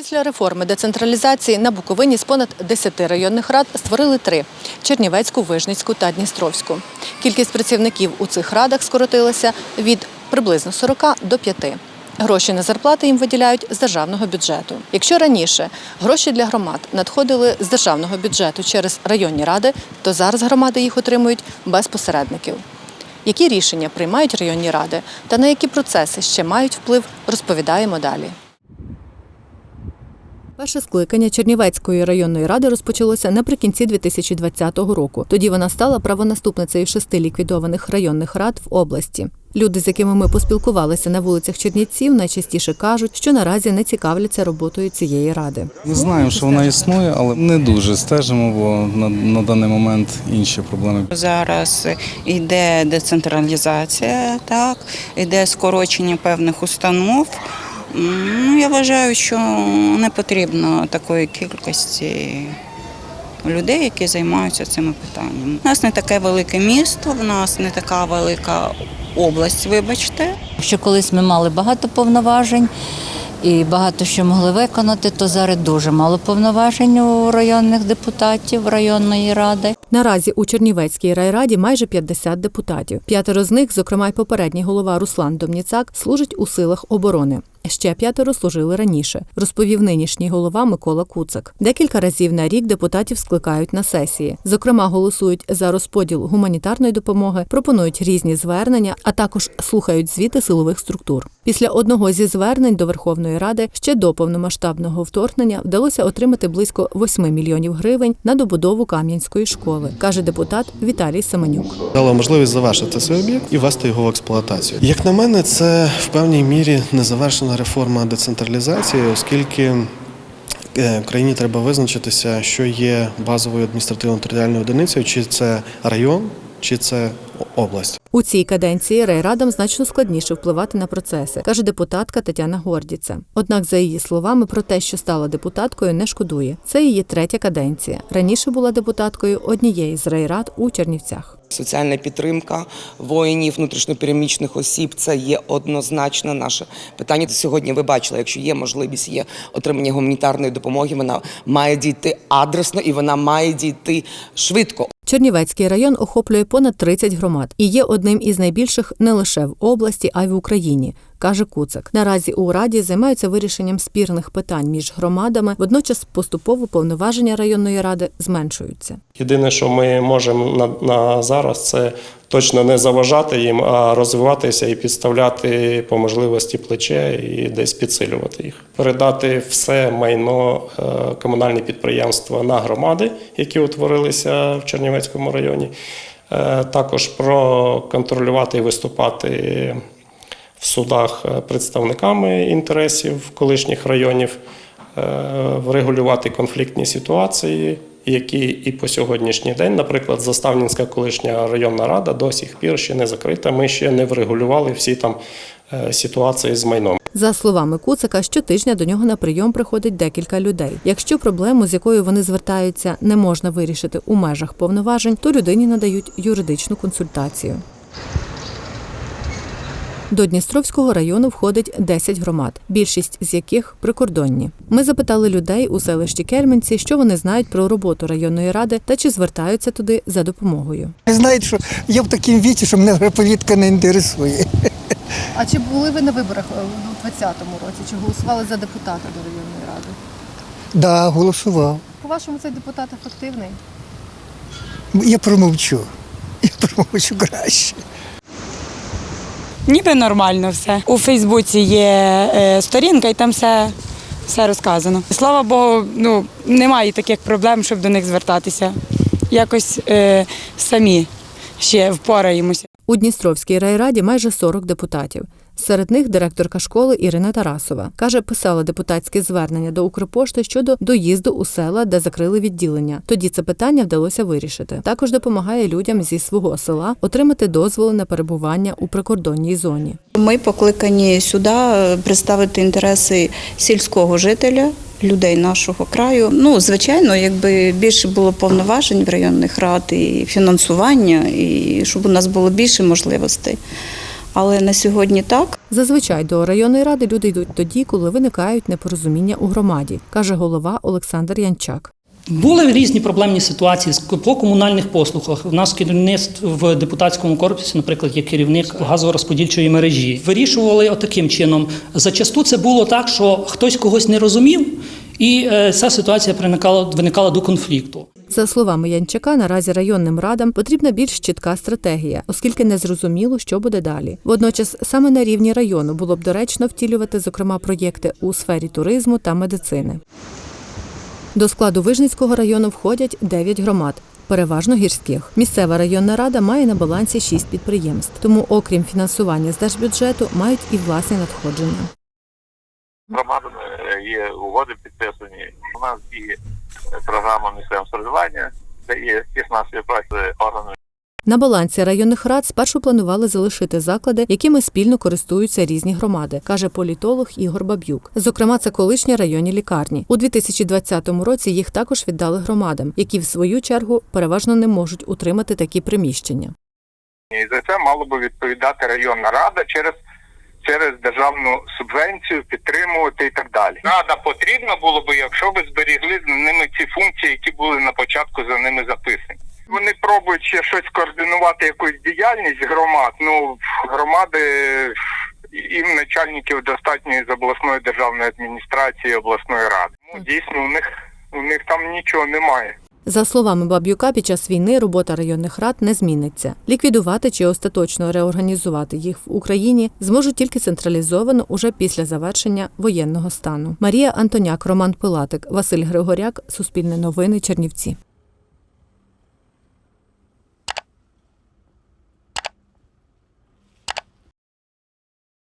Після реформи децентралізації на Буковині з понад 10 районних рад створили три – Чернівецьку, Вижницьку та Дністровську. Кількість працівників у цих радах скоротилася від приблизно 40 до 5. Гроші на зарплати їм виділяють з державного бюджету. Якщо раніше гроші для громад надходили з державного бюджету через районні ради, то зараз громади їх отримують без посередників. Які рішення приймають районні ради та на які процеси ще мають вплив, розповідаємо далі. Перше скликання Чернівецької районної ради розпочалося наприкінці 2020 року. Тоді вона стала правонаступницею шести ліквідованих районних рад в області. Люди, з якими ми поспілкувалися на вулицях Чернівців, найчастіше кажуть, що наразі не цікавляться роботою цієї ради. Ми знаємо, що вона існує, але не дуже стежимо, бо на, на даний момент інші проблеми. Зараз йде децентралізація, так, йде скорочення певних установ. Ну, я вважаю, що не потрібно такої кількості людей, які займаються цими питаннями. У нас не таке велике місто, в нас не така велика область, вибачте. Якщо колись ми мали багато повноважень і багато що могли виконати, то зараз дуже мало повноважень у районних депутатів районної ради. Наразі у Чернівецькій райраді майже 50 депутатів. П'ятеро з них, зокрема й попередній голова Руслан Домніцак, служать у силах оборони. Ще п'ятеро служили раніше, розповів нинішній голова Микола Куцак. Декілька разів на рік депутатів скликають на сесії. Зокрема, голосують за розподіл гуманітарної допомоги, пропонують різні звернення, а також слухають звіти силових структур. Після одного зі звернень до Верховної Ради ще до повномасштабного вторгнення вдалося отримати близько 8 мільйонів гривень на добудову Кам'янської школи, каже депутат Віталій Семенюк. дала можливість завершити цей об'єкт і ввести його в експлуатацію. Як на мене, це в певній мірі незавершена реформа децентралізації, оскільки е, країні треба визначитися, що є базовою адміністративно-територіальною одиницею, чи це район, чи це область. У цій каденції райрадам значно складніше впливати на процеси, каже депутатка Тетяна Гордіця. Однак, за її словами, про те, що стала депутаткою, не шкодує. Це її третя каденція. Раніше була депутаткою однієї з райрад у Чернівцях. Соціальна підтримка воїнів, внутрішньопереміщених осіб це є однозначно наше питання. Сьогодні ви бачили, якщо є можливість, є отримання гуманітарної допомоги, вона має дійти адресно і вона має дійти швидко. Чернівецький район охоплює понад 30 громад і є одним із найбільших не лише в області, а й в Україні. каже Куцик. Наразі у раді займаються вирішенням спірних питань між громадами. Водночас поступово повноваження районної ради зменшуються. Єдине, що ми можемо на, на зараз, це точно не заважати їм, а розвиватися і підставляти по можливості плече і десь підсилювати їх. Передати все майно е, комунальні підприємства на громади, які утворилися в Чернівецькому районі. Е, Також проконтролювати і виступати в судах е, представниками інтересів колишніх районів, е, врегулювати конфліктні ситуації, які і по сьогоднішній день, наприклад, Заставнінська колишня районна рада до сих пір ще не закрита. Ми ще не врегулювали всі там ситуації з майном. За словами Куцика, щотижня до нього на прийом приходить декілька людей. Якщо проблему, з якою вони звертаються, не можна вирішити у межах повноважень, то людині надають юридичну консультацію. До Дністровського району входить 10 громад, більшість з яких прикордонні. Ми запитали людей у селищі Кельменці, що вони знають про роботу районної ради та чи звертаються туди за допомогою. Знаєте, що я в такому віці, що мене вже політика не інтересує. А чи були ви на виборах у 2020 році? Чи голосували за депутата до районної ради? Да, голосував. По-вашому, цей депутат ефективний? Я промовчу. Я промовчу краще. Ніби нормально все. У Фейсбуці є е, сторінка, і там все, все розказано. Слава Богу, ну немає таких проблем, щоб до них звертатися. Якось е, самі ще впораємося. У Дністровській райраді майже 40 депутатів. Серед них директорка школи Ірина Тарасова. Каже, писала депутатське звернення до Укрпошти щодо доїзду у села, де закрили відділення. Тоді це питання вдалося вирішити. Також допомагає людям зі свого села отримати дозволи на перебування у прикордонній зоні. Ми покликані сюди е, представити інтереси сільського жителя. Людей нашого краю. Ну, звичайно, якби більше було повноважень в районних рад і фінансування, і щоб у нас було більше можливостей. але на сьогодні так. Зазвичай до районної ради люди йдуть тоді, коли виникають непорозуміння у громаді, каже голова Олександр Янчак. Були різні проблемні ситуації по комунальних послугах. У нас керівництво в депутатському корпусі, наприклад, є керівник газорозподільчої мережі. Вирішували отаким чином. Зачасту це було так, що хтось когось не розумів, і е, ця ситуація приникала, виникала до конфлікту. За словами Янчака, наразі районним радам потрібна більш чітка стратегія, оскільки незрозуміло, що буде далі. Водночас, саме на рівні району було б доречно втілювати, зокрема, проєкти у сфері туризму та медицини. До складу Вижницького району входять 9 громад. Переважно гірських. Місцева районна рада має на балансі 6 підприємств, тому, окрім фінансування з держбюджету, мають і власні надходження. громадами є угоди підписані. У нас діє програма місцевого середування, де є тісна співпраця з органами На балансі районних рад спершу планували залишити заклади, якими спільно користуються різні громади, каже політолог Ігор Баб'юк. Зокрема, це колишні районні лікарні. У 2020 році їх також віддали громадам, які в свою чергу переважно не можуть утримати такі приміщення. і за це мало би відповідати районна рада через. Через державну субвенцію підтримувати і так далі. Рада потрібна було би, якщо би зберігли з ними ці функції, які були на початку за ними записані. Вони пробують ще щось координувати, якусь діяльність громад. Ну громади їм начальників достатньо з обласної державної адміністрації, обласної ради. Ну дійсно, у них у них там нічого немає. За словами Баб'юка, під час війни робота районних рад не зміниться. Ліквідувати чи остаточно реорганізувати їх в Україні зможуть тільки централізовано уже після завершення воєнного стану. Марія Антоняк, Роман Пилатик, Василь Григоряк, Суспільне новини, Чернівці.